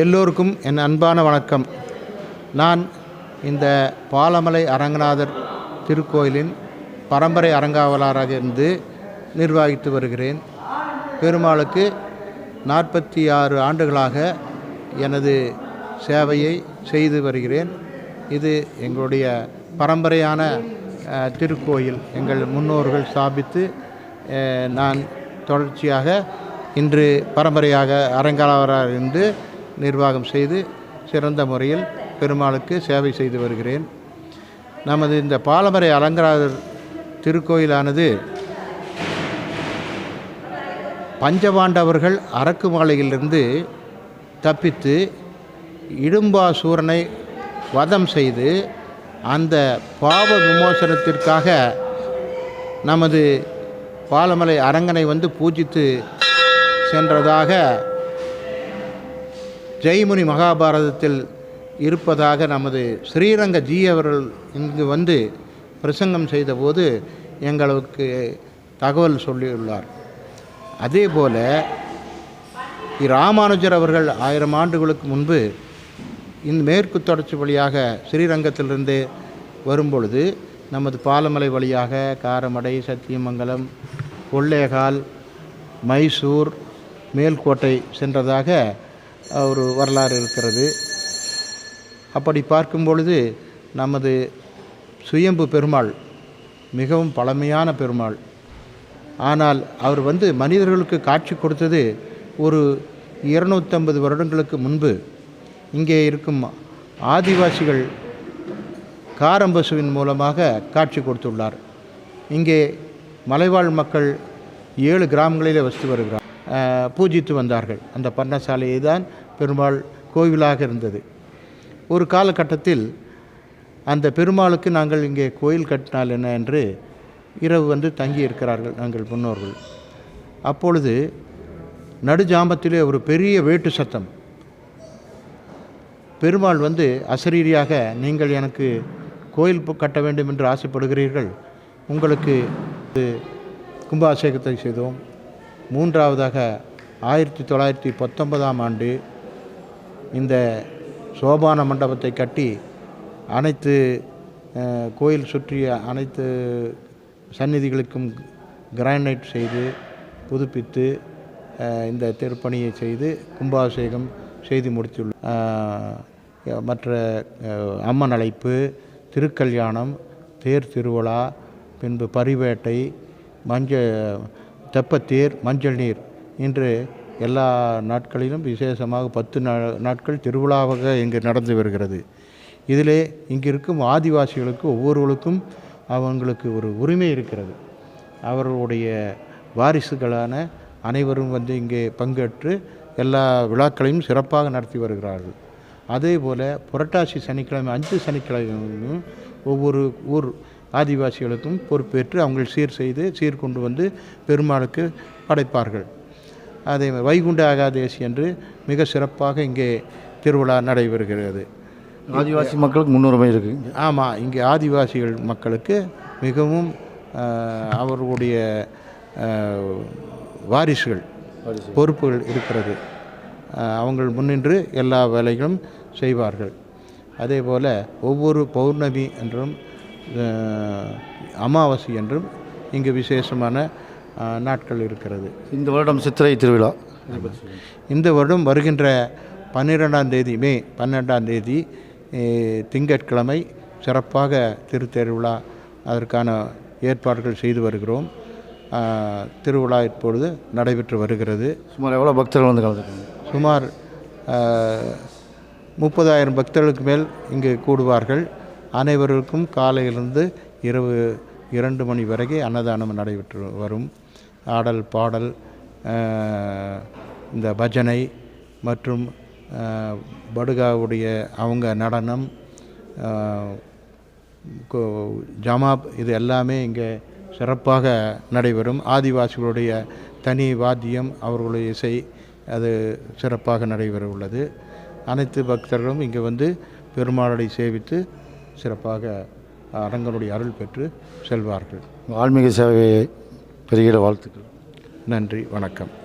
எல்லோருக்கும் என் அன்பான வணக்கம். நான் இந்த பாலமலை அரங்கநாதர் திருக்கோயிலின் பரம்பரை அரங்காவலராக இருந்து நிர்வகித்து வருகிறேன். பெருமாளுக்கு நாற்பத்தி ஆறு ஆண்டுகளாக எனது சேவையை செய்து வருகிறேன். இது எங்களுடைய பரம்பரையான திருக்கோயில். எங்கள் முன்னோர்கள் ஸ்தாபித்து நான் தொடர்ச்சியாக இன்று பரம்பரையாக அரங்காவலராக இருந்து நிர்வாகம் செய்து சிறந்த முறையில் பெருமாளுக்கு சேவை செய்து வருகிறேன். நமது இந்த பாலமரை அலங்காரர் திருக்கோயிலானது பஞ்சபாண்டவர்கள் அரக்கு மாலையிலிருந்து தப்பித்து இடும்பாசூரனை வதம் செய்து அந்த பாவ விமோசனத்திற்காக நமது பாலமலை அரங்கனை வந்து பூஜித்து சென்றதாக ஜெய்முனி மகாபாரதத்தில் இருப்பதாக நமது ஸ்ரீரங்க ஜி அவர்கள் இங்கு வந்து பிரசங்கம் செய்தபோது எங்களுக்கு தகவல் சொல்லியுள்ளார். அதே போல் ராமானுஜர் அவர்கள் ஆயிரம் ஆண்டுகளுக்கு முன்பு இந்த மேற்கு தொடர்ச்சி வழியாக ஸ்ரீரங்கத்திலிருந்து வரும்பொழுது நமது பாலமலை வழியாக காரமடை சத்தியமங்கலம் கொள்ளேகால் மைசூர் மேல்கோட்டை சென்றதாக ஒரு வரலாறு இருக்கிறது. அப்படி பார்க்கும் பொழுது நமது சுயம்பு பெருமாள் மிகவும் பழமையான பெருமாள். ஆனால் அவர் வந்து மனிதர்களுக்கு காட்சி கொடுத்தது ஒரு இருநூற்றம்பது வருடங்களுக்கு முன்பு. இங்கே இருக்கும் ஆதிவாசிகள் காரம்பசுவின் மூலமாக காட்சி கொடுத்துள்ளார். இங்கே மலைவாழ் மக்கள் ஏழு கிராமங்களிலே வசித்து வருகிறார். பூஜித்து வந்தார்கள். அந்த பர்ணசாலையை தான் பெருமாள் கோவிலாக இருந்தது. ஒரு காலகட்டத்தில் அந்த பெருமாளுக்கு நாங்கள் இங்கே கோயில் கட்டினால் என்ன என்று இரவு வந்து தங்கி இருக்கிறார்கள் நாங்கள் முன்னோர்கள். அப்பொழுது நடுஜாமத்திலே ஒரு பெரிய வேட்டு சத்தம். பெருமாள் வந்து அசரீரியாக நீங்கள் எனக்கு கோயில் கட்ட வேண்டும் என்று ஆசைப்படுகிறீர்கள். உங்களுக்கு இது கும்பாபிஷேகத்தை செய்தோம். மூன்றாவதாக ஆயிரத்தி தொள்ளாயிரத்தி பத்தொன்பதாம் ஆண்டு இந்த சோபான மண்டபத்தை கட்டி அனைத்து கோயில் சுற்றிய அனைத்து சந்நிதிகளுக்கும் கிரானைட் செய்து புதுப்பித்து இந்த திருப்பணியை செய்து கும்பாபிஷேகம் செய்து முடித்துள்ள மற்ற அம்மன் அழைப்பு திருக்கல்யாணம் தேர் திருவிழா பின்பு பரிவேட்டை மஞ்ச தெப்பத்தீர் மஞ்சள் நீர். இன்று எல்லா நாட்களிலும் விசேஷமாக பத்து நாட்கள் திருவிழாவாக இங்கு நடந்து வருகிறது. இதிலே இங்கு இருக்கும் ஆதிவாசிகளுக்கு ஒவ்வொருவருக்கும் அவங்களுக்கு ஒரு உரிமை இருக்கிறது. அவர்களுடைய வாரிசுகளான அனைவரும் வந்து இங்கே பங்கேற்று எல்லா விழாக்களையும் சிறப்பாக நடத்தி வருகிறார்கள். அதே போல் புரட்டாசி சனிக்கிழமை அஞ்சு சனிக்கிழமையும் ஒவ்வொரு ஊர் ஆதிவாசிகளுக்கும் பொறுப்பேற்று அவங்க சீர் செய்து சீர் கொண்டு வந்து பெருமாளுக்கு படைப்பார்கள். அதே வைகுண்ட ஏகாதேசி என்று மிக சிறப்பாக இங்கே திருவிழா நடைபெறுகிறது. ஆதிவாசி மக்களுக்கு முன்னுரிமை இருக்குது ஆமாம் இங்கே ஆதிவாசிகள் மக்களுக்கு மிகவும் அவர்களுடைய வாரிசுகள் பொறுப்புகள் இருக்கிறது. அவங்கள் முன்னின்று எல்லா வேலைகளும் செய்வார்கள். அதே போல் ஒவ்வொரு பௌர்ணமி என்றும் அமாவாசை என்றும் இங்கு விசேஷமான நாட்கள் இருக்கிறது. இந்த வருடம் சித்திரை திருவிழா. இந்த வருடம் வருகின்ற பன்னிரெண்டாம் தேதி மே பன்னெண்டாம் தேதி திங்கட்கிழமை சிறப்பாக திருத்தேருவிழா அதற்கான ஏற்பாடுகள் செய்து வருகிறோம். திருவிழா இப்பொழுது நடைபெற்று வருகிறது. சுமார் எவ்வளோ பக்தர்கள் வந்து கலந்துருக்காங்க? சுமார் முப்பதாயிரம் பக்தர்களுக்கு மேல் இங்கு கூடுவார்கள். அனைவருக்கும் காலையிலிருந்து இரவு இரண்டு மணி வரைக்கும் அன்னதானம் நடைபெற்று வரும். ஆடல் பாடல் இந்த பஜனை மற்றும் படுகாவுடைய அவங்க நடனம் ஜமாப் இது எல்லாமே இங்கே சிறப்பாக நடைபெறும். ஆதிவாசிகளுடைய தனி வாத்தியம் அவர்களுடைய இசை அது சிறப்பாக நடைபெற உள்ளது. அனைத்து பக்தர்களும் இங்கே வந்து பெருமாளை சேவித்து சிறப்பாக அரங்கனுடைய அருள் பெற்று செல்வார்கள். ஆன்மீக சேவையை பெருகிட வாழ்த்துக்கள். நன்றி வணக்கம்.